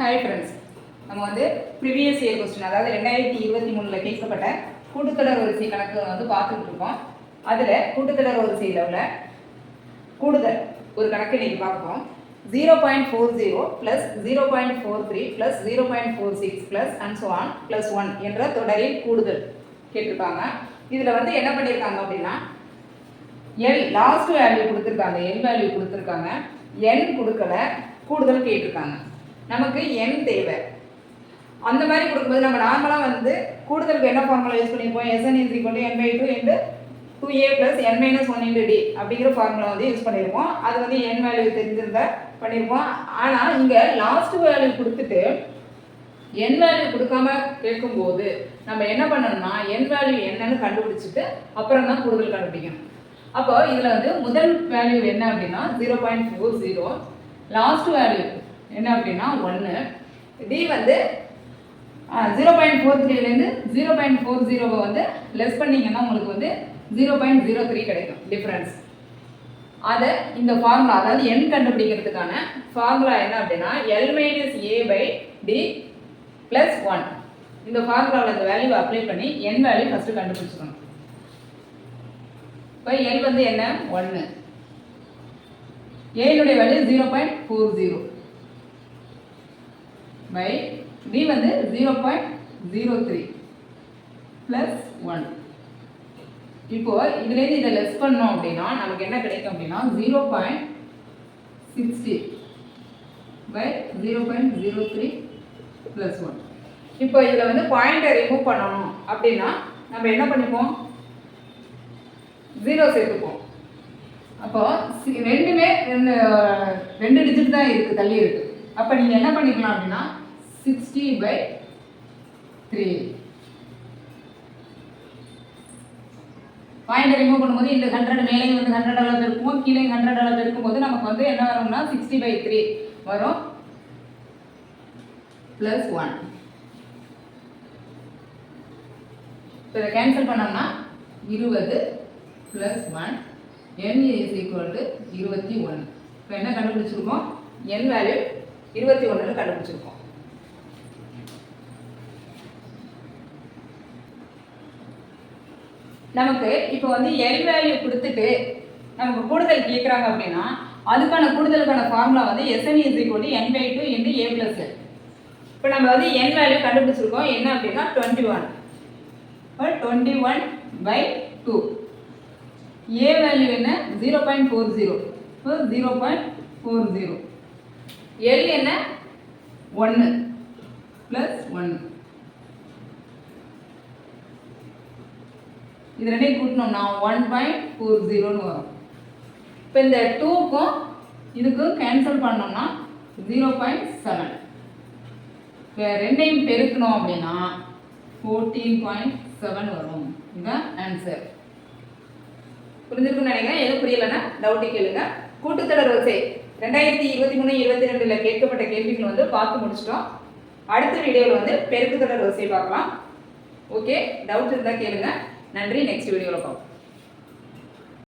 Hi friends நம்ம வந்து previous year question அதாவது ரெண்டாயிரத்தி இருபத்தி மூணில் கேட்கப்பட்ட கூட்டுத்தொடர் வரிசை கணக்கு வந்து பார்த்துட்டு இருக்கோம். அதில் கூட்டுத்தொடர் வரிசையில் உள்ள கூடுதல் ஒரு கணக்கு நீங்கள் பார்ப்போம் zero point four zero plus zero point four three plus zero point four six plus and so on plus one என்ற தொடரில் கூடுதல் கேட்டிருக்காங்க. இதில் வந்து என்ன பண்ணியிருக்காங்க அப்படின்னா எல் லாஸ்ட் வேல்யூ கொடுத்துருக்காங்க எல் வேல்யூ கொடுத்துருக்காங்க. என் கொடுக்கல கூடுதல் கேட்டிருக்காங்க. நமக்கு என் தேவை. அந்த மாதிரி கொடுக்கும்போது நம்ம நார்மலாக வந்து கூடுதலுக்கு என்ன ஃபார்முலா யூஸ் பண்ணியிருப்போம்? S n is equal n by two into two a plus n minus one into d அப்படிங்கிற ஃபார்முலா வந்து யூஸ் பண்ணியிருப்போம். அது வந்து என் வேல்யூ தெரிஞ்சிருந்தா பண்ணியிருப்போம். ஆனால் இங்கே லாஸ்ட் வேல்யூ கொடுத்துட்டு என் வேல்யூ கொடுக்காம கேட்கும்போது நம்ம என்ன பண்ணணும்னா என் வேல்யூ என்னன்னு கண்டுபிடிச்சிட்டு அப்புறம் தான் கூடுதல் கண்டுபிடிக்கணும். அப்போ இதில் வந்து முதல் வேல்யூ என்ன அப்படின்னா zero point four zero last value என்ன அப்படின்னா ஒன்று டி வந்து ஜீரோ பாயிண்ட் ஃபோர் த்ரீலேருந்து ஜீரோ பாயிண்ட் ஃபோர் ஜீரோவை வந்து லெஸ் பண்ணீங்கன்னா உங்களுக்கு வந்து ஜீரோ பாயிண்ட் ஜீரோ த்ரீ கிடைக்கும் டிஃப்ரென்ஸ் அதை இந்த ஃபார்முலா அதாவது எண் கண்டுபிடிக்கிறதுக்கான ஃபார்முலா என்ன அப்படின்னா l minus a by d plus one இந்த ஃபார்முலாவில் இந்த வேல்யூ அப்ளை பண்ணி என் வேல்யூ ஃபஸ்ட்டு கண்டுபிடிச்சிக்கணும். இப்போ எல் வந்து என்ன? ஒன்று ஏனுடைய value zero point four zero by d வந்து zero point zero three plus one இப்போ இதுலேருந்து இதை லெஸ் பண்ணோம் அப்படின்னா நமக்கு என்ன கிடைக்கும் அப்படின்னா zero point sixty by zero point zero three plus one இப்போ இதில் வந்து பாயிண்ட்டை ரிமூவ் பண்ணணும் அப்படின்னா நம்ம என்ன பண்ணிப்போம்? ஜீரோ சேர்த்துப்போம். அப்போ சி- ரெண்டுமே ரெண்டு ரெண்டு டிஜிட் தான் இருக்குது தள்ளி இருக்குது அப்போ நீங்கள் என்ன பண்ணிக்கலாம் அப்படின்னா sixty by three point remove பண்ணும்போது இந்த ஹண்ட்ரட் மேலேயும் வந்து ஹண்ட்ரட் அளவு இருக்கும் கீழே ஹண்ட்ரட் அளவு இருக்கும்போது நமக்கு வந்து என்ன வரும்னா சிக்ஸ்டி பை த்ரீ வரும். ப்ளஸ் ஒன் இப்போ இதை கேன்சல் பண்ணோம்னா இருபது plus one n is equal to இருபத்தி ஒன்று. இப்போ என்ன கண்டுபிடிச்சிருக்கோம்? என் வேல்யூ இருபத்தி ஒன்றில் கண்டுபிடிச்சிருக்கோம். நமக்கு இப்போ வந்து எல் வேல்யூ கொடுத்துட்டு நமக்கு கூடுதல் கேட்குறாங்க அப்படின்னா அதுக்கான கூடுதலுக்கான ஃபார்முலா வந்து s n is equal n by two into a plus இப்போ நம்ம வந்து என் வேல்யூ கண்டுபிடிச்சிருக்கோம். என்ன அப்படின்னா டுவெண்ட்டி ஒன் இப்போ twenty one by two a value என்ன zero point four zero zero point four zero l என்ன? ஒன்று ப்ளஸ் ஒன்று இது ரெண்டையும் கூட்டணும்னா ஒன் பாயிண்ட் ஃபோர் ஜீரோன்னு வரும். இப்போ இந்த டூக்கும் இதுக்கும் கேன்சல் பண்ணோம்னா ஜீரோ பாயிண்ட் செவன் இப்போ ரெண்டையும் பெருக்கணும் அப்படின்னா ஃபோர்டீன் பாயிண்ட் செவன் வரும். இதுதான் ஆன்சர் புரிஞ்சிருக்குன்னு நினைக்கிறேன். எதுவும் புரியலைன்னா டவுட்டு கேளுங்க. கூட்டுத்தொடர் வரிசை. ரெண்டாயிரத்தி இருபத்தி மூணு இருபத்தி ரெண்டில் கேட்கப்பட்ட கேள்விகள் வந்து பார்த்து முடிச்சிட்டோம். அடுத்த வீடியோவில் வந்து பெருக்கு தொடர் வரிசை பார்க்கலாம். ஓகே டவுட் இருந்தால் கேளுங்க. நன்றி நெக்ஸ்ட் வீடியோவில் பார்ப்போம்.